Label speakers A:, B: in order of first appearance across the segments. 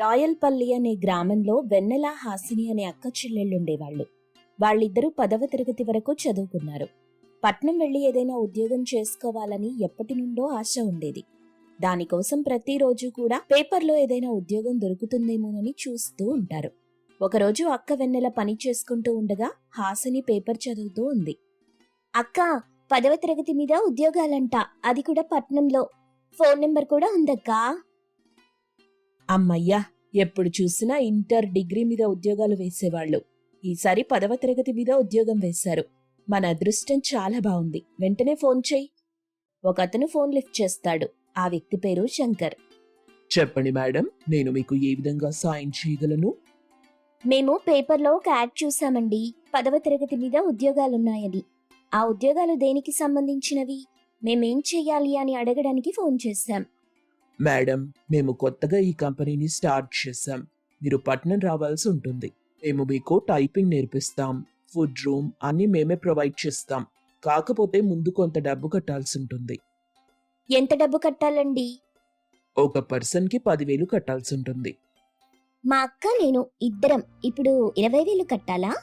A: రాయల్పల్లి అనే గ్రామంలో వెన్నెల హాసిని అనే అక్క చెల్లెళ్ళుండేవాళ్ళు వాళ్ళిద్దరూ పదవ తరగతి వరకు చదువుకున్నారు. పట్నం వెళ్ళి ఏదైనా ఉద్యోగం చేసుకోవాలని ఎప్పటి నుండో ఆశ ఉండేది. దానికోసం ప్రతిరోజు కూడా పేపర్లో ఏదైనా ఉద్యోగం దొరుకుతుందేమోనని చూస్తూ ఉంటారు. ఒకరోజు అక్క వెన్నెల పని చేసుకుంటూ ఉండగా హాసిని పేపర్ చదువుతూ ఉంది. అక్క పదవ తరగతి మీద ఉద్యోగాలంట. అది కూడా పట్నంలో. ఫోన్ నెంబర్ కూడా ఉందక్కా? అమ్మయ్యా ఎప్పుడు చూసినా ఇంటర్ డిగ్రీ మీద ఉద్యోగాలు వేసేవాళ్ళు. ఈసారి పదవ తరగతి మీద ఉద్యోగం వేశారు. మన అదృష్టం చాలా బాగుంది. వెంటనే ఫోన్ చెయ్యి. ఒక అతను ఫోన్ లిఫ్ట్ చేస్తాడు. ఆ వ్యక్తి పేరు శంకర్.
B: చెప్పండి మేడం నేను మీకు ఏ విధంగా సాయం చేయగలను?
A: మేము పేపర్లో ఒక యాడ్ చూసామండి. పదవ తరగతి మీద ఉద్యోగాలున్నాయని. ఆ ఉద్యోగాలు దేనికి సంబంధించినవి? మేమేం చెయ్యాలి అని అడగడానికి ఫోన్ చేశాం.
B: మేడం మేము కొత్తగా ఈ కంపెనీని స్టార్ట్ చేశాం. మీరు పట్నం రావాల్సి ఉంటుంది. మేము మీకు టైపింగ్ నేర్పిస్తాం. ఫుడ్ రూమ్ అన్ని మేమే ప్రొవైడ్ చేస్తాం. కాకపోతే ముందు కొంత డబ్బు కట్టాల్సి ఉంటుంది.
A: ఎంత డబ్బు కట్టాలండి?
B: ఒక పర్సన్కి పదివేలు కట్టాల్సి ఉంటుంది.
A: మా అక్క నేను ఇద్దరం ఇప్పుడు ఇరవై వేలు కట్టాలా?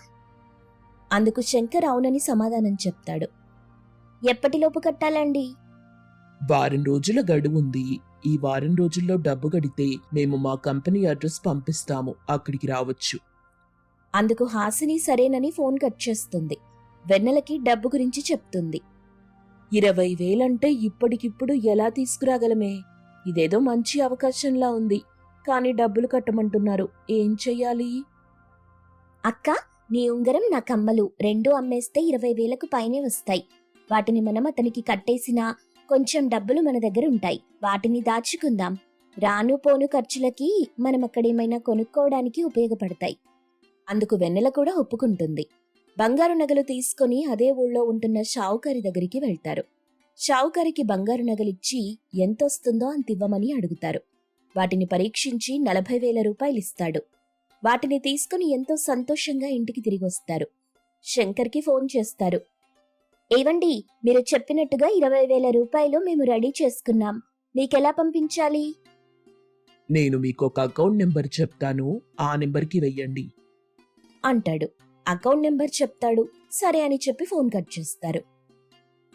A: అందుకు శంకర్ అవునని సమాధానం చెప్తాడు. ఎప్పటిలోపు కట్టాలండి?
B: వారం రోజుల గడువు ఉంది. ఈ వారం రోజుల్లో డబ్బు కడితే మేము మా కంపెనీ అడ్రస్ పంపిస్తాము. అక్కడికి రావచ్చు.
A: అందుకు హాసిని సరేనని ఫోన్ కట్ చేస్తుంది. వెన్నెలకి డబ్బు గురించి చెప్తుంది. ఇరవై వేలంటే ఇప్పటికిప్పుడు ఎలా తీసుకురాగలమే? ఇదేదో మంచి అవకాశంలా ఉంది. కానీ డబ్బులు కట్టమంటున్నారు. ఏం చెయ్యాలి? అక్క నీ ఉంగరం నా కమ్మలు. రెండు అమ్మేస్తే ఇరవై వేలకు పైనే వస్తాయి. వాటిని మనం అతనికి కట్టేసినా కొంచెం డబ్బులు మన దగ్గర ఉంటాయి. వాటిని దాచుకుందాం. రాను పోను ఖర్చులకి మనం అక్కడేమైనా కొనుక్కోవడానికి ఉపయోగపడతాయి. అందుకు వెన్నెల కూడా ఒప్పుకుంటుంది. బంగారు నగలు తీసుకుని అదే ఊళ్ళో ఉంటున్న షావుకారి దగ్గరికి వెళ్తారు. షావుకారికి బంగారు నగలిచ్చి ఎంతొస్తుందో అంతివ్వమని అడుగుతారు. వాటిని పరీక్షించి నలభై వేల రూపాయలు ఇస్తాడు. వాటిని తీసుకుని ఎంతో సంతోషంగా ఇంటికి తిరిగొస్తారు. శంకర్కి ఫోన్ చేస్తారు. ఏవండి మీరు చెప్పినట్టుగా ఇరవై వేల రూపాయలు మేము రెడీ చేసుకున్నాం. మీకెలా పంపించాలి?
B: నేను మీకు ఒక అకౌంట్ నెంబర్ చెప్తాను ఆ నెంబర్కి వెయ్యండి.
A: అంటాడు. అకౌంట్ నెంబర్ చెప్తాడు. సరే అని చెప్పి ఫోన్ కట్ చేస్తారు.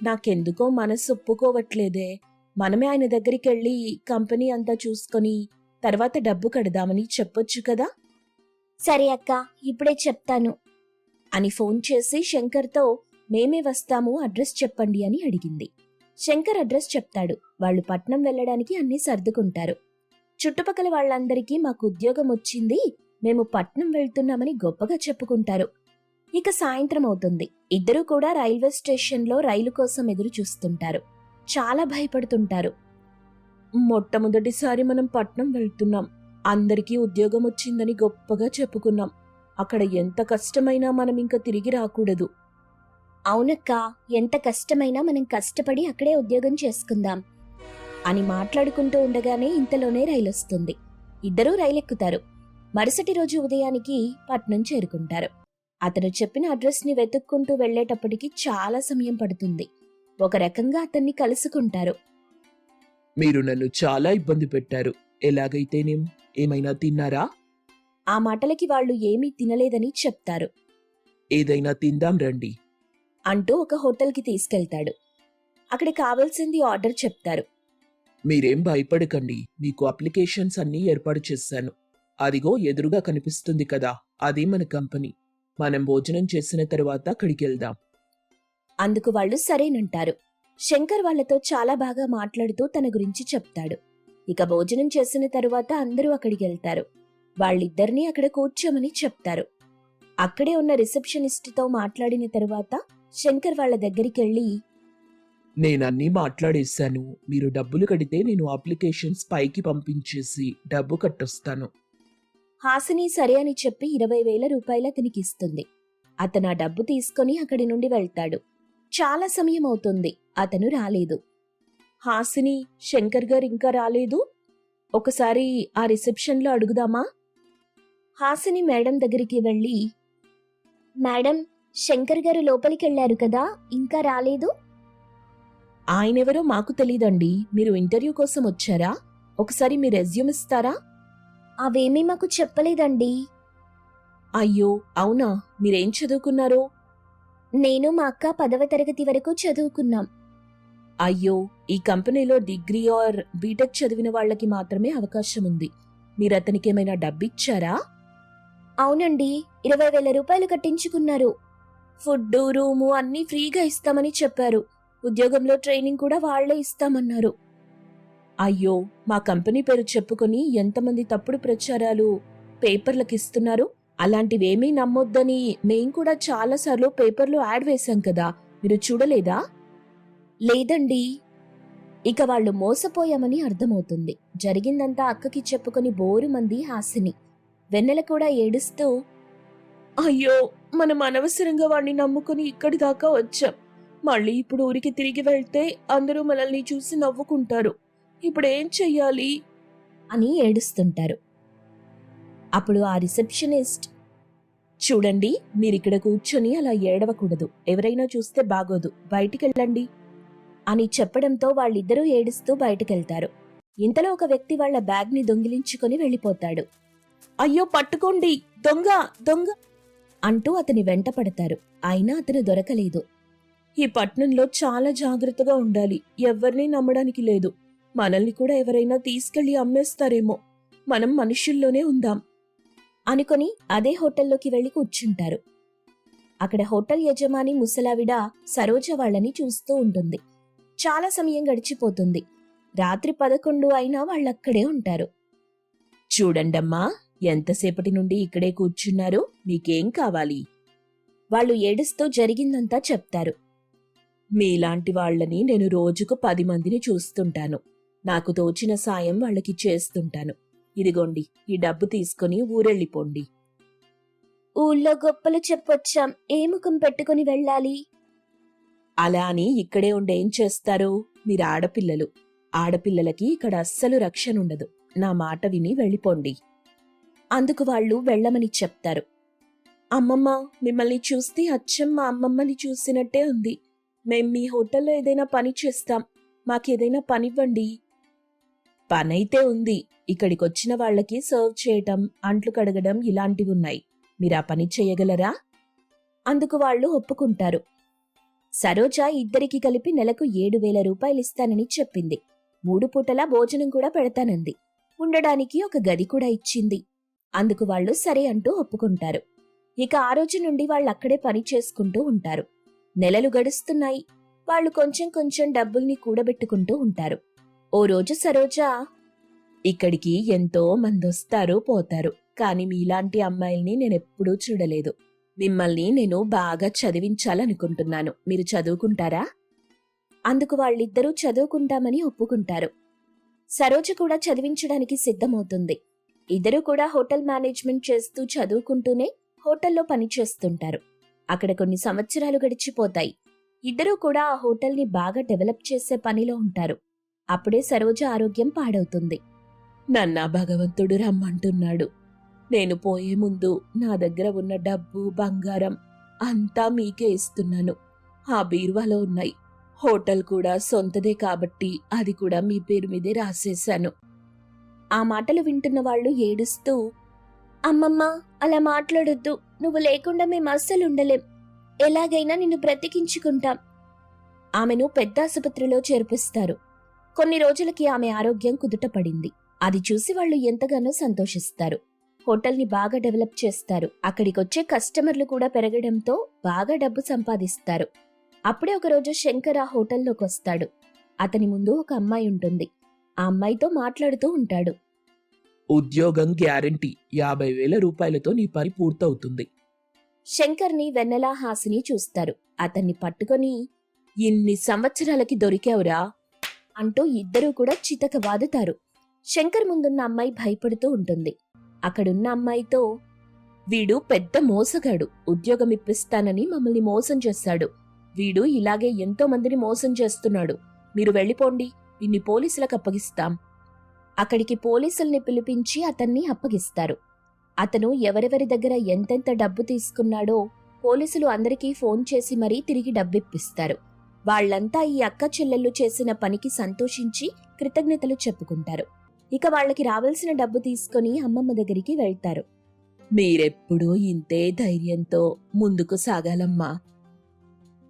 A: నాకెందుకో మనసు ఒప్పుకోవట్లేదే. మనమే ఆయన దగ్గరికి వెళ్ళి కంపెనీ అంతా చూసుకొని తర్వాత డబ్బు కడదామని చెప్పొచ్చు కదా? సరే అక్క ఇప్పుడే చెప్తాను. అని ఫోన్ చేసి శంకర్తో మేమే వస్తాము అడ్రస్ చెప్పండి అని అడిగింది. శంకర్ అడ్రస్ చెప్తాడు. వాళ్ళు పట్నం వెళ్ళడానికి అన్నీ సర్దుకుంటారు. చుట్టుపక్కల వాళ్ళందరికీ మాకు ఉద్యోగం వచ్చింది మేము పట్నం వెళ్తున్నామని గొప్పగా చెప్పుకుంటారు. ఇక సాయంత్రం అవుతుంది. ఇద్దరూ కూడా రైల్వే స్టేషన్లో రైలు కోసం ఎదురు చూస్తుంటారు. చాలా భయపడుతుంటారు. మొట్టమొదటిసారి మనం పట్నం వెళ్తున్నాం. అందరికీ ఉద్యోగం వచ్చిందని గొప్పగా చెప్పుకున్నాం. అక్కడ ఎంత కష్టమైనా మనం ఇంకా తిరిగి రాకూడదు. అవునక్క ఎంత కష్టమైనా మనం కష్టపడి అక్కడే ఉద్యోగం చేసుకుందాం అని మాట్లాడుకుంటూ ఉండగానే ఇంతలోనే రైలు వస్తుంది ఇద్దరూ రైలెక్కుతారు. మరుసటి రోజు ఉదయానికి పట్నం చేరుకుంటారు. అతను చెప్పిన అడ్రస్ని వెతుక్కుంటూ వెళ్ళేటప్పటికి చాలా సమయం పడుతుంది. ఒక రకంగా అతన్ని కలుసుకుంటారు.
B: మీరు నన్ను చాలా ఇబ్బంది పెట్టారు. ఎలాగైతేనేం ఏమైనా తిన్నారా?
A: ఆ మాటలకి వాళ్ళు ఏమీ తినలేదని చెప్తారు.
B: ఏదైనా తిందాం రండి.
A: అంటూ ఒక హోటల్కి తీసుకెళ్తాడు. అక్కడ కావాల్సింది ఆర్డర్ చెప్తారు.
B: మీరేం భయపడకండి. మీకు అప్లికేషన్స్ అన్నీ ఏర్పాటు చేశాను. అదిగో ఎదురుగా కనిపిస్తుంది కదా అది మన కంపెనీ. మనం భోజనం చేసిన తర్వాత అక్కడికి వెళ్దాం
A: అందుకు వాళ్ళు సరేనంటారు. శంకర్ వాళ్ళతో చాలా బాగా మాట్లాడుతూ తన గురించి చెప్తాడు. ఇక భోజనం చేసిన తరువాత అందరూ అక్కడికి వెళ్తారు వాళ్ళిద్దరినీ అక్కడ కూర్చోమని చెప్తారు. అక్కడే ఉన్న రిసెప్షనిస్ట్తో మాట్లాడిన తరువాత శంకర్ వాళ్ళ దగ్గరికి వెళ్ళి
B: నేనన్నీ మాట్లాడేశాను. మీరు డబ్బులు కడితే నేను అప్లికేషన్స్ పైకి పంపించేసి డబ్బు కట్టొస్తాను.
A: హాసిని సరే అని చెప్పి ఇరవై వేల రూపాయలు అతనికి ఇస్తుంది. అతను ఆ డబ్బు తీసుకొని అక్కడి నుండి వెళ్తాడు. చాలా సమయం అవుతుంది. అతను రాలేదు. హాసిని శంకర్ గారు ఇంకా రాలేదు? ఒకసారి ఆ రిసెప్షన్లో అడుగుదామా? హాసిని మేడం దగ్గరికి వెళ్ళి మేడం శంకర్ గారు లోపలికి వెళ్ళారు కదా ఇంకా రాలేదు? ఆయనెవరో మాకు తెలీదండి. మీరు ఇంటర్వ్యూ కోసం వచ్చారా? ఒకసారి మీ రెజ్యూమ్ ఇస్తారా? అవేమీ మాకు చెప్పలేదండి. అయ్యో అవునా? మీరేం చదువుకున్నారు? నేను మా అక్క పదవ తరగతి వరకు చదువుకున్నాం. అయ్యో ఈ కంపెనీలో డిగ్రీ ఆర్ బీటెక్ చదివిన వాళ్ళకి మాత్రమే అవకాశం ఉంది. మీరు అతనికి ఏమైనా డబ్బిచ్చారా? అవునండి ఇరవై వేల రూపాయలు కట్టించుకున్నారు. ఫుడ్ రూము అన్నీ ఫ్రీగా ఇస్తామని చెప్పారు. ఉద్యోగంలో ట్రైనింగ్ కూడా వాళ్ళే ఇస్తామన్నారు. అయ్యో మా కంపెనీ పేరు చెప్పుకొని ఎంతమంది తప్పుడు ప్రచారాలు పేపర్లకు ఇస్తున్నారు అలాంటివేమీ నమ్మొద్దని మేం కూడా చాలాసార్లు పేపర్లో యాడ్ వేశాం కదా మీరు చూడలేదా? లేదండి. ఇక వాళ్ళు మోసపోయామని అర్థమవుతుంది. జరిగిందంతా అక్కకి చెప్పుకొని బోరు మంది హాసిని. వెన్నెల కూడా ఏడుస్తూ అయ్యో మనం అనవసరంగా వాడిని నమ్ముకుని ఇక్కడి దాకా వచ్చాం. మళ్ళీ ఇప్పుడు ఊరికి తిరిగి వెళ్తే అందరూ మనల్ని చూసి నవ్వుకుంటారు. ఇప్పుడు ఏం చెయ్యాలి? అని ఏడుస్తుంటారు. అప్పుడు ఆ రిసెప్షనిస్ట్ చూడండి మీరిక్కడ కూర్చొని అలా ఏడవకూడదు. ఎవరైనా చూస్తే బాగోదు. బయటికెళ్ళండి. అని చెప్పడంతో వాళ్ళిద్దరూ ఏడుస్తూ బయటకెళ్తారు. ఇంతలో ఒక వ్యక్తి వాళ్ళ బ్యాగ్ని దొంగిలించుకొని వెళ్ళిపోతాడు. అయ్యో పట్టుకోండి! దొంగ! దొంగ! అంటూ అతని వెంట పడతారు. అయినా అతను దొరకలేదు. ఈ పట్నంలో చాలా జాగ్రత్తగా ఉండాలి. ఎవ్వరినీ నమ్మడానికి లేదు. మనల్ని కూడా ఎవరైనా తీసుకెళ్ళి అమ్మేస్తారేమో. మనం మనుషుల్లోనే ఉందాం. అనుకొని అదే హోటల్లోకి వెళ్ళి కూర్చుంటారు. అక్కడ హోటల్ యజమాని ముసలావిడ సరోజ వాళ్ళని చూస్తూ ఉంటుంది. చాలా సమయం గడిచిపోతుంది. రాత్రి పదకొండు అయినా వాళ్ళక్కడే ఉంటారు. చూడండమ్మా. ఎంతసేపటి నుండి ఇక్కడే కూర్చున్నారు మీకేం కావాలి? వాళ్ళు ఏడుస్తూ జరిగిందంతా చెప్తారు. మీలాంటి వాళ్ళని నేను రోజుకు పది మందిని చూస్తుంటాను. నాకు తోచిన సాయం వాళ్ళకి చేస్తుంటాను. ఇదిగోండి ఈ డబ్బు తీసుకుని ఊరెళ్ళిపోండి. ఊళ్ళో గొప్పలు చెప్పొచ్చాం. ఏ ముఖం పెట్టుకుని వెళ్ళాలి? అలా అని ఇక్కడే ఉండి చేస్తారు మీరు ఆడపిల్లలు. ఆడపిల్లలకి ఇక్కడ అస్సలు రక్షణ ఉండదు నా మాట విని వెళ్ళిపోండి. అందుకు వాళ్ళు వెళ్ళమని చెప్తారు. అమ్మమ్మ మిమ్మల్ని చూస్తే అచ్చం మా అమ్మమ్మని చూసినట్టే ఉంది. మేం మీ హోటల్లో ఏదైనా పని చేస్తాం. మాకేదైనా పనివ్వండి. పనైతే ఉంది. ఇక్కడికి వచ్చిన వాళ్ళకి సర్వ్ చేయటం అంట్లు కడగడం ఇలాంటివి ఉన్నాయి మీరు ఆ పని చేయగలరా? అందుకు వాళ్ళు ఒప్పుకుంటారు. సరోజ ఇద్దరికి కలిపి నెలకు ఏడు వేల రూపాయలు ఇస్తానని చెప్పింది. మూడు పూటలా భోజనం కూడా పెడతానంది. ఉండడానికి ఒక గది కూడా ఇచ్చింది. అందుకు వాళ్ళు సరే అంటూ ఒప్పుకుంటారు. ఇక ఆ రోజు నుండి వాళ్ళు అక్కడే పని చేసుకుంటూ ఉంటారు. నెలలు గడుస్తున్నాయి. వాళ్ళు కొంచెం కొంచెం డబ్బుల్ని కూడబెట్టుకుంటూ ఉంటారు. ఓ రోజు సరోజ ఇక్కడికి ఎంతో మంది వస్తారు పోతారు. కానీ మీలాంటి అమ్మాయిల్ని నేనెప్పుడూ చూడలేదు. మిమ్మల్ని నేను బాగా చదివించాలనుకుంటున్నాను. మీరు చదువుకుంటారా? అందుకు వాళ్ళిద్దరూ చదువుకుంటామని ఒప్పుకుంటారు. సరోజ కూడా చదివించడానికి సిద్ధమవుతుంది. ఇద్దరూ కూడా హోటల్ మేనేజ్మెంట్ చేస్తూ చదువుకుంటూనే హోటల్లో పనిచేస్తుంటారు అక్కడ కొన్ని సంవత్సరాలు గడిచిపోతాయి. ఇద్దరూ కూడా ఆ హోటల్ని బాగా డెవలప్ చేసే పనిలో ఉంటారు. అప్పుడే సరోజ ఆరోగ్యం పాడవుతుంది. నన్నా భగవంతుడు రమ్మంటున్నాడు. నేను పోయే ముందు నా దగ్గర ఉన్న డబ్బు బంగారం అంతా మీకే ఇస్తున్నాను. ఆ బీరువాలో ఉన్నాయి. హోటల్ కూడా సొంతదే కాబట్టి అది కూడా మీ పేరు మీదే రాసేశాను. ఆ మాటలు వింటున్న వాళ్ళు ఏడుస్తూ అమ్మమ్మ అలా మాట్లాడొద్దు. నువ్వు లేకుండా మేము అస్సలు ఉండలేం. ఎలాగైనా నిన్ను బ్రతికించుకుంటాం. ఆమెను పెద్ద ఆసుపత్రిలో చేర్పిస్తారు. కొన్ని రోజులకి ఆమె ఆరోగ్యం కుదుటపడింది. అది చూసి వాళ్ళు ఎంతగానో సంతోషిస్తారు. హోటల్ని బాగా డెవలప్ చేస్తారు. అక్కడికొచ్చే కస్టమర్లు కూడా పెరగడంతో బాగా డబ్బు సంపాదిస్తారు. అప్పుడే ఒకరోజు శంకర్ ఆ హోటల్లోకి వస్తాడు అతని ముందు ఒక అమ్మాయి ఉంటుంది. ఆ అమ్మాయితో మాట్లాడుతూ ఉంటాడు.
B: ఉద్యోగం గ్యారంటీ యాభై వేల రూపాయలతో నీ పని పూర్తవుతుంది.
A: శంకర్ని వెన్నెలా హాసిని చూస్తారు. అతన్ని పట్టుకొని ఇన్ని సంవత్సరాలకి దొరికావురా అంటూ ఇద్దరూ కూడా చితక వాదుతారు. శంకర్ ముందున్న అమ్మాయి భయపడుతూ ఉంటుంది. అక్కడున్న అమ్మాయితో వీడు పెద్ద మోసగాడు. ఉద్యోగం ఇప్పిస్తానని మమ్మల్ని మోసం చేశాడు వీడు ఇలాగే ఎంతో మందిని మోసం చేస్తున్నాడు. మీరు వెళ్ళిపోండి. ఇన్ని పోలీసులకు అప్పగిస్తాం. అక్కడికి పోలీసుల్ని పిలిపించి అతన్ని అప్పగిస్తారు. అతను ఎవరెవరి దగ్గర ఎంతెంత డబ్బు తీసుకున్నాడో పోలీసులు అందరికీ ఫోన్ చేసి మరీ తిరిగి డబ్బిప్పిస్తారు. వాళ్ళంతా ఈ అక్క చెల్లెళ్ళు చేసిన పనికి సంతోషించి కృతజ్ఞతలు చెప్పుకుంటారు. ఇక వాళ్ళకి రావాల్సిన డబ్బు తీసుకొని అమ్మమ్మ దగ్గరికి వెళ్తారు. మీరెప్పుడూ ఇంతే ధైర్యంతో ముందుకు సాగాలమ్మా.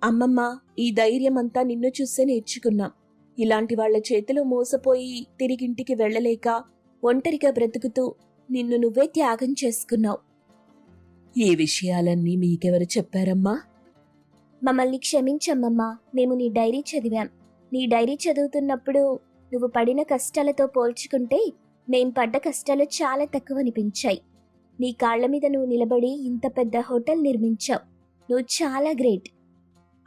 A: అమ్మమ్మ ఈ ధైర్యం అంతా నిన్ను చూసే నేర్చుకున్నాం. ఇలాంటి వాళ్ళ చేతిలో మోసపోయి తిరిగింటికి వెళ్ళలేక ఒంటరిగా బ్రతుకుతూ నిన్ను నువ్వే త్యాగం చేసుకున్నావు. ఈ విషయాలన్నీ మీకెవరు చెప్పారమ్మా?
C: మమ్మల్ని క్షమించమ్మమ్మా. మేము నీ డైరీ చదివాం. నీ డైరీ చదువుతున్నప్పుడు నువ్వు పడిన కష్టాలతో పోల్చుకుంటే మేం పడ్డ కష్టాలు చాలా తక్కువ అనిపించాయి నీ కాళ్ళ మీద నువ్వు నిలబడి ఇంత పెద్ద హోటల్ నిర్మించావు. నువ్వు చాలా గ్రేట్.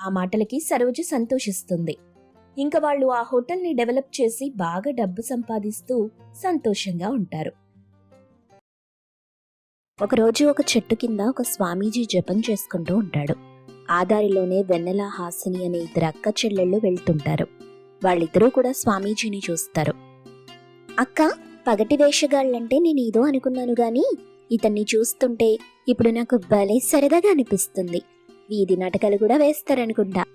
A: ఆ మాటలకి సరోజు సంతోషిస్తుంది. ఇంకా వాళ్ళు ఆ హోటల్ని డెవలప్ చేసి బాగా డబ్బు సంపాదిస్తూ సంతోషంగా ఉంటారు.
C: ఒకరోజు ఒక చెట్టు కింద ఒక స్వామీజీ జపం చేసుకుంటూ ఉంటాడు. ఆదారిలోనే వెన్నెల హాసిని అనే ఇద్దరు అక్క చెల్లెళ్ళు వెళ్తుంటారు. వాళ్ళిద్దరూ కూడా స్వామీజీని చూస్తారు. అక్క పగటి వేషగాళ్ళంటే నేనేదో అనుకున్నాను గాని ఇతన్ని చూస్తుంటే ఇప్పుడు నాకు భలే సరదాగా అనిపిస్తుంది. వీధి నాటకాలు కూడా వేస్తారనుకుంటా.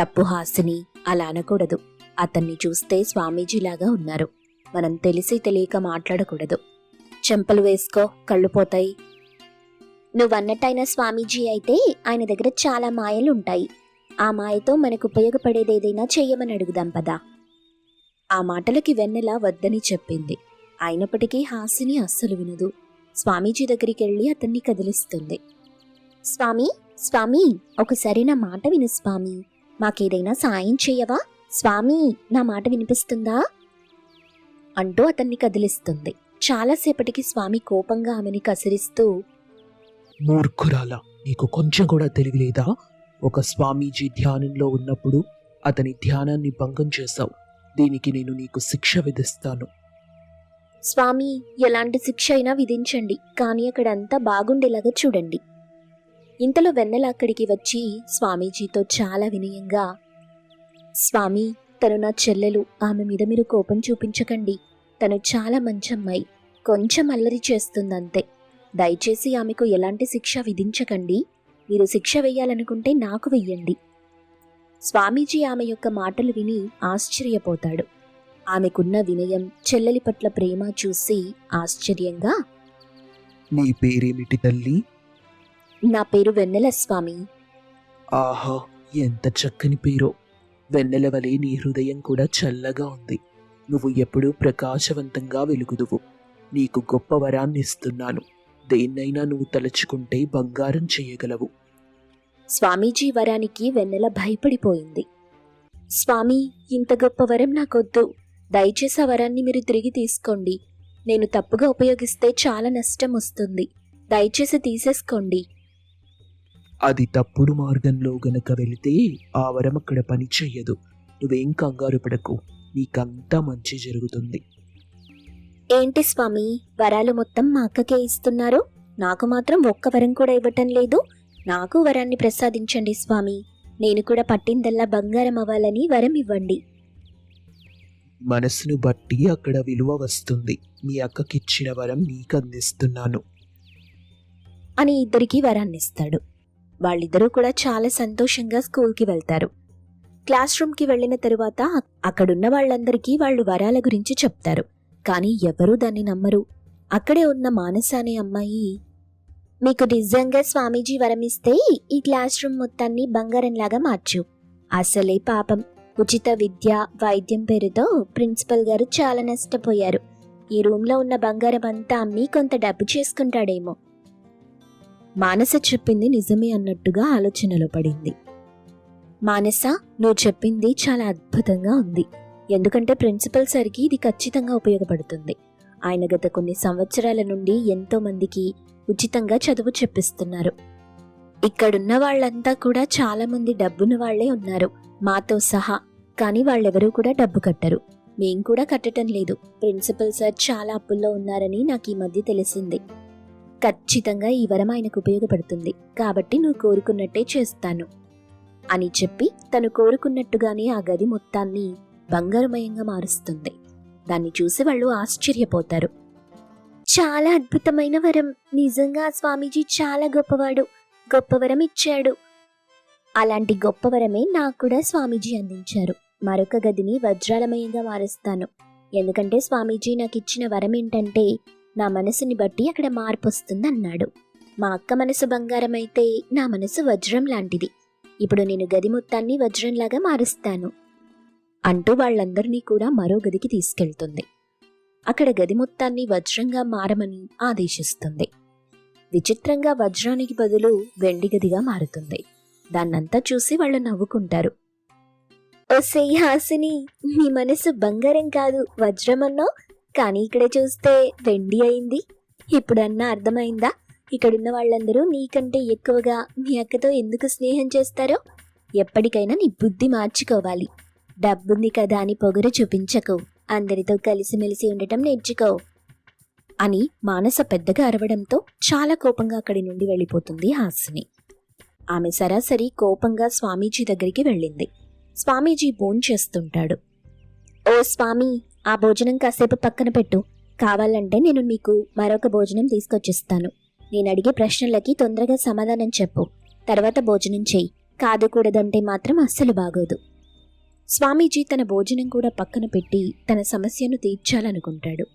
A: తప్పు హాసిని అలా అనకూడదు. అతన్ని చూస్తే స్వామీజీలాగా ఉన్నారు. మనం తెలిసి తెలియక మాట్లాడకూడదు. చెంపలు వేసుకో కళ్ళు పోతాయి.
C: నువ్వన్నట్టయిన స్వామీజీ అయితే ఆయన దగ్గర చాలా మాయలు ఉంటాయి. ఆ మాయతో మనకు ఉపయోగపడేదేదైనా చెయ్యమని అడుగుదాం పదా.
A: ఆ మాటలకి వెన్నెల వద్దని చెప్పింది. అయినప్పటికీ హాసిని అస్సలు వినదు. స్వామీజీ దగ్గరికి వెళ్ళి అతన్ని కదిలిస్తుంది.
C: స్వామి స్వామి ఒకసారి నా మాట విను స్వామి. మాకేదైనా సాయం చెయ్యవా స్వామి నా మాట వినిపిస్తుందా?
A: అంటూ అతన్ని కదిలిస్తుంది. చాలాసేపటికి స్వామి కోపంగా ఆమెని కసిరిస్తూ
B: మూర్ఖురాల నీకు కొంచెం కూడా తెలివిలేదా? ఒక స్వామీజీ ధ్యానంలో ఉన్నప్పుడు అతని ధ్యానాన్ని భంగం చేశావు. దీనికి నేను నీకు శిక్ష విధిస్తాను.
C: స్వామి ఎలాంటి శిక్ష అయినా విధించండి కానీ అక్కడ అంతా బాగుండేలాగా చూడండి.
A: ఇంతలో వెన్నెల అక్కడికి వచ్చి స్వామీజీతో చాలా వినయంగా స్వామి తను నా చెల్లెలు. ఆమె మీద మీరు కోపం చూపించకండి. తను చాలా మంచమ్మాయి. కొంచెం అల్లరి చేస్తుందంతే. దయచేసి ఆమెకు ఎలాంటి శిక్ష విధించకండి. మీరు శిక్ష వెయ్యాలనుకుంటే నాకు వెయ్యండి. స్వామీజీ ఆమె యొక్క మాటలు విని ఆశ్చర్యపోతాడు. ఆమెకున్న వినయం చెల్లెలి పట్ల ప్రేమ చూసి ఆశ్చర్యంగా
B: నీ పేరేమిటి తల్లి?
A: నా పేరు వెన్నెల స్వామి.
B: ఆహా ఎంత చక్కని పేరో. వెన్నెల వలె నీ హృదయం కూడా చల్లగా ఉంది. నువ్వు ఎప్పుడూ ప్రకాశవంతంగా వెలుగుదువు. నీకు గొప్ప వరాన్ని ఇస్తున్నాను. దేన్నైనా నువ్వు తలుచుకుంటే బంగారం చేయగలవు.
A: స్వామీజీ వరానికి వెన్నెల భయపడిపోయింది. స్వామి ఇంత గొప్ప వరం నాకొద్దు. దయచేసి ఆ వరాన్ని మీరు తిరిగి తీసుకోండి. నేను తప్పుగా ఉపయోగిస్తే చాలా నష్టం వస్తుంది. దయచేసి తీసేసుకోండి.
B: అది తప్పుడు మార్గంలో గనక వెళితే ఆ వరం అక్కడ పని చెయ్యదు. నువ్వేం కంగారు పడకు. నీకంతా మంచి జరుగుతుంది.
C: ఏంటి స్వామి? వరాలు మొత్తం మా అక్కకే ఇస్తున్నారు. నాకు మాత్రం ఒక్క వరం కూడా ఇవ్వటం లేదు. నాకు వరాన్ని ప్రసాదించండి స్వామి. నేను కూడా పట్టిందల్లా బంగారం అవ్వాలని వరం ఇవ్వండి.
B: మనసును బట్టి అక్కడ విలువ వస్తుంది. మీ అక్కకిచ్చిన వరం నీకు అందిస్తున్నాను
A: అని ఇద్దరికీ వరాన్నిస్తాడు. వాళ్ళిద్దరూ కూడా చాలా సంతోషంగా స్కూల్కి వెళ్తారు. క్లాస్ రూమ్కి వెళ్ళిన తరువాత అక్కడున్న వాళ్ళందరికీ వాళ్ళు వరాల గురించి చెప్తారు. కానీ ఎవరూ దాన్ని నమ్మరు. అక్కడే ఉన్న మానస అనే అమ్మాయి
C: మీకు నిజంగా స్వామీజీ వరం ఇస్తే ఈ క్లాస్ రూమ్ మొత్తాన్ని బంగారంలాగా మార్చు. అసలే పాపం. ఉచిత విద్య వైద్యం పేరుతో ప్రిన్సిపల్ గారు చాలా నష్టపోయారు. ఈ రూమ్లో ఉన్న బంగారం అంతా అమ్మి కొంత డబ్బు చేసుకుంటాడేమో.
A: మానస చెప్పింది నిజమే అన్నట్టుగా ఆలోచనలో పడింది. మానస నువ్వు చెప్పింది చాలా అద్భుతంగా ఉంది. ఎందుకంటే ప్రిన్సిపల్ సార్కి ఇది ఖచ్చితంగా ఉపయోగపడుతుంది. ఆయన గత కొన్ని సంవత్సరాల నుండి ఎంతో మందికి ఉచితంగా చదువు చెప్పిస్తున్నారు. ఇక్కడున్న వాళ్ళంతా కూడా చాలా మంది డబ్బున్న వాళ్ళే ఉన్నారు. మాతో సహా కానీ వాళ్ళెవరూ కూడా డబ్బు కట్టరు. మేం కూడా కట్టడం లేదు. ప్రిన్సిపల్ సార్ చాలా అప్పుల్లో ఉన్నారని నాకు ఈ మధ్య తెలిసింది. ఖచ్చితంగా ఈ వరం ఆయనకు ఉపయోగపడుతుంది. కాబట్టి నువ్వు కోరుకున్నట్టే చేస్తాను. అని చెప్పి తను కోరుకున్నట్టుగానే ఆ గది మొత్తాన్ని బంగారుమయంగా మారుస్తుంది. దాన్ని చూసి వాళ్ళు ఆశ్చర్యపోతారు.
C: చాలా అద్భుతమైన వరం. నిజంగా స్వామీజీ చాలా గొప్పవాడు. గొప్ప వరం ఇచ్చాడు. అలాంటి గొప్ప వరమే నాకు కూడా స్వామీజీ అందించారు. మరొక గదిని వజ్రాలమయంగా మారుస్తాను.
A: ఎందుకంటే స్వామీజీ నాకు ఇచ్చిన వరం ఏంటంటే నా మనసుని బట్టి అక్కడ మార్పు వస్తుంది అన్నాడు మా అక్క మనసు బంగారం అయితే నా మనసు వజ్రం లాంటిది. ఇప్పుడు నేను గది మొత్తాన్ని వజ్రంలాగా మారుస్తాను. అంటూ వాళ్ళందరినీ కూడా మరో గదికి తీసుకెళ్తుంది. అక్కడ గది మొత్తాన్ని వజ్రంగా మారమని ఆదేశిస్తుంది. విచిత్రంగా వజ్రానికి బదులు వెండి గదిగా మారుతుంది. దాన్నంతా చూసి వాళ్ళు నవ్వుకుంటారు. ఓ హాసిని నీ మనసు బంగారం కాదు వజ్రమన్నో? కానీ ఇక్కడ చూస్తే వెండి అయింది. ఇప్పుడన్నా అర్థమైందా? ఇక్కడున్న వాళ్ళందరూ నీకంటే ఎక్కువగా మీ అక్కతో ఎందుకు స్నేహం చేస్తారో? ఎప్పటికైనా నీ బుద్ధి మార్చుకోవాలి. డబ్బుంది కదా అని పొగరు చూపించకు. అందరితో కలిసిమెలిసి ఉండటం నేర్చుకో అని మానస పెద్దగా అరవడంతో చాలా కోపంగా అక్కడి నుండి వెళ్ళిపోతుంది హాసిని. ఆమె సరాసరి కోపంగా స్వామీజీ దగ్గరికి వెళ్ళింది. స్వామీజీ భోంచేస్తుంటాడు. ఓ స్వామి ఆ భోజనం కాసేపు పక్కన పెట్టు. కావాలంటే నేను మీకు మరొక భోజనం తీసుకొచ్చిస్తాను. నేను అడిగే ప్రశ్నలకి తొందరగా సమాధానం చెప్పు. తర్వాత భోజనం చెయ్యి. కాదుకూడదంటే మాత్రం అస్సలు బాగోదు. స్వామీజీ తన భోజనం కూడా పక్కన పెట్టి తన సమస్యను తీర్చాలనుకుంటాడు.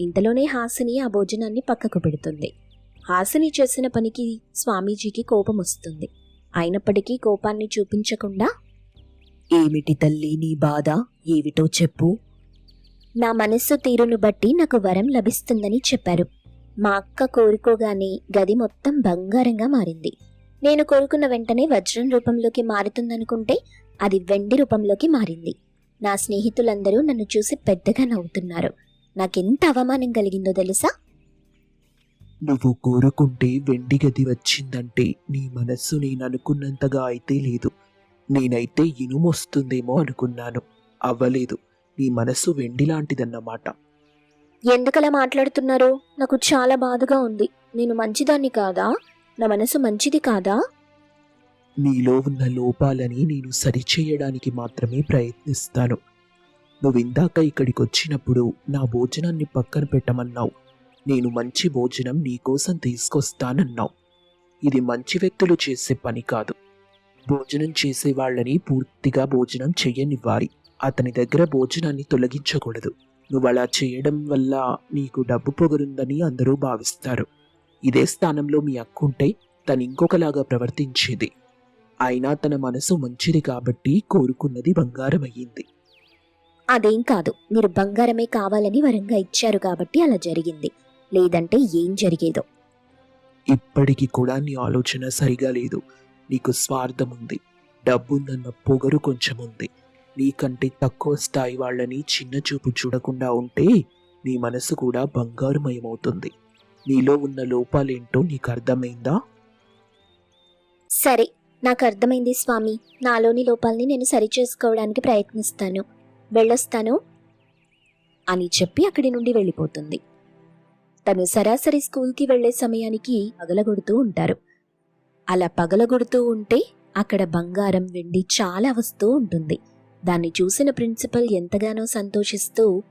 A: ఇంతలోనే హాసిని ఆ భోజనాన్ని పక్కకు పెడుతుంది. హాసిని చేసిన పనికి స్వామీజీకి కోపం వస్తుంది. అయినప్పటికీ కోపాన్ని చూపించకుండా
D: ఏమిటి తల్లి నీ బాధ? ఏమిటో చెప్పు.
A: నా మనస్సు తీరును బట్టి నాకు వరం లభిస్తుందని చెప్పారు. మా అక్క కోరుకోగానే గది మొత్తం బంగారంగా మారింది. నేను కోరుకున్న వెంటనే వజ్రం రూపంలోకి మారుతుందనుకుంటే అది వెండి రూపంలోకి మారింది. నా స్నేహితులందరూ నన్ను చూసి పెద్దగా నవ్వుతున్నారు. నాకెంత అవమానం కలిగిందో తెలుసా?
B: నువ్వు కోరుకుంటే వెండి గది వచ్చిందంటే నీ మనస్సు నేను అనుకున్నంతగా అయితే లేదు. నేనైతే ఇనుము వస్తుందేమో అనుకున్నాను. అవ్వలేదు. నీ మనస్సు వెండి లాంటిదన్నమాట
A: ఎందుకలా మాట్లాడుతున్నారు? నాకు చాలా బాధగా ఉంది. నేను మంచిదాన్ని కాదా? నా మనసు మంచిది కాదా?
B: నీలో ఉన్న లోపాలని నేను సరిచేయడానికి మాత్రమే ప్రయత్నిస్తాను. నువ్విందాక ఇక్కడికి వచ్చినప్పుడు నా భోజనాన్ని పక్కన పెట్టమన్నావు. నేను మంచి భోజనం నీకోసం తీసుకొస్తానన్నావు. ఇది మంచి వ్యక్తులు చేసే పని కాదు. భోజనం చేసే వాళ్ళని పూర్తిగా భోజనం చెయ్యనివ్వాలి. అతని దగ్గర భోజనాన్ని తొలగించకూడదు. నువ్వు అలా చేయడం వల్ల నీకు డబ్బు పొగరుందని అందరూ భావిస్తారు. ఇదే స్థానంలో మీ అక్కుంటే తను ఇంకొకలాగా ప్రవర్తించేది. అయినా తన మనసు మంచిది కాబట్టి కోరుకున్నది బంగారం అయ్యింది
A: అదేం కాదు. మీరు బంగారమే కావాలని వరంగా ఇచ్చారు కాబట్టి అలా జరిగింది. లేదంటే ఏం జరిగేదో?
B: ఇప్పటికి కూడా నీ ఆలోచన సరిగా లేదు. నీకు స్వార్థం ఉంది డబ్బుందన్న పొగరు కొంచెం ఉంది నీకంటే తక్కువ స్థాయి వాళ్ళని చిన్న చూపు చూడకుండా ఉంటే నీ మనసు కూడా బంగారుమయమవుతుంది. నీలో ఉన్న లోపాలేంటో నీకు అర్థమైందా?
A: సరే నాకు అర్థమైంది స్వామి. నాలోని లోపాలని నేను సరిచేసుకోవడానికి ప్రయత్నిస్తాను. వెళ్ళొస్తాను? అని చెప్పి అక్కడి నుండి వెళ్ళిపోతుంది. తను సరాసరి స్కూల్కి వెళ్ళే సమయానికి పగలగొడుతూ ఉంటారు. అలా పగలగొడుతూ ఉంటే అక్కడ బంగారం వెండి చాలా వస్తూ ఉంటుంది. దాన్ని చూసిన ప్రిన్సిపల్ ఎంతగానో సంతోషిస్తూ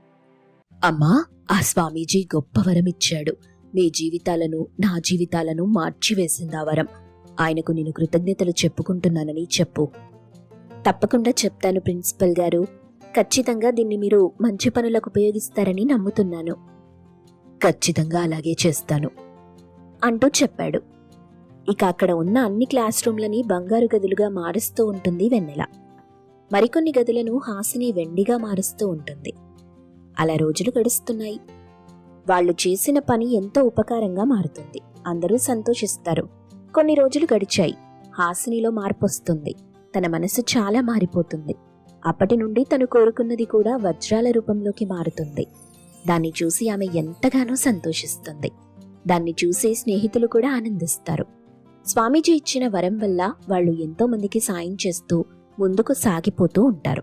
D: అమ్మా ఆ స్వామీజీ గొప్ప వరమిచ్చాడు మీ జీవితాలను నా జీవితాలను మార్చివేసింది ఆ వరం. ఆయనకు నేను కృతజ్ఞతలు చెప్పుకుంటున్నానని చెప్పు.
A: తప్పకుండా చెప్తాను ప్రిన్సిపల్ గారు. ఖచ్చితంగా దీన్ని మీరు మంచి పనులకు ఉపయోగిస్తారని నమ్ముతున్నాను.
D: ఖచ్చితంగా అలాగే చేస్తాను.
A: అంటూ చెప్పాడు. ఇక అక్కడ ఉన్న అన్ని క్లాస్ రూమ్లని బంగారు గదులుగా మారుస్తూ ఉంటుంది వెన్నెల. మరికొన్ని గదులను హాసిని వెండిగా మారుస్తూ ఉంటుంది. అలా రోజులు గడుస్తున్నాయి. వాళ్ళు చేసిన పని ఎంతో ఉపకారంగా మారుతుంది. అందరూ సంతోషిస్తారు. కొన్ని రోజులు గడిచాయి. హాసినిలో మార్పు వస్తుంది తన మనసు చాలా మారిపోతుంది. అప్పటి నుండి తను కోరుకున్నది కూడా వజ్రాల రూపంలోకి మారుతుంది. దాన్ని చూసి ఆమె ఎంతగానో సంతోషిస్తుంది. దాన్ని చూసి స్నేహితులు కూడా ఆనందిస్తారు. స్వామీజీ ఇచ్చిన వరం వల్ల వాళ్ళు ఎంతో మందికి సాయం చేస్తూ ముందుకు సాగిపోతూ ఉంటారు.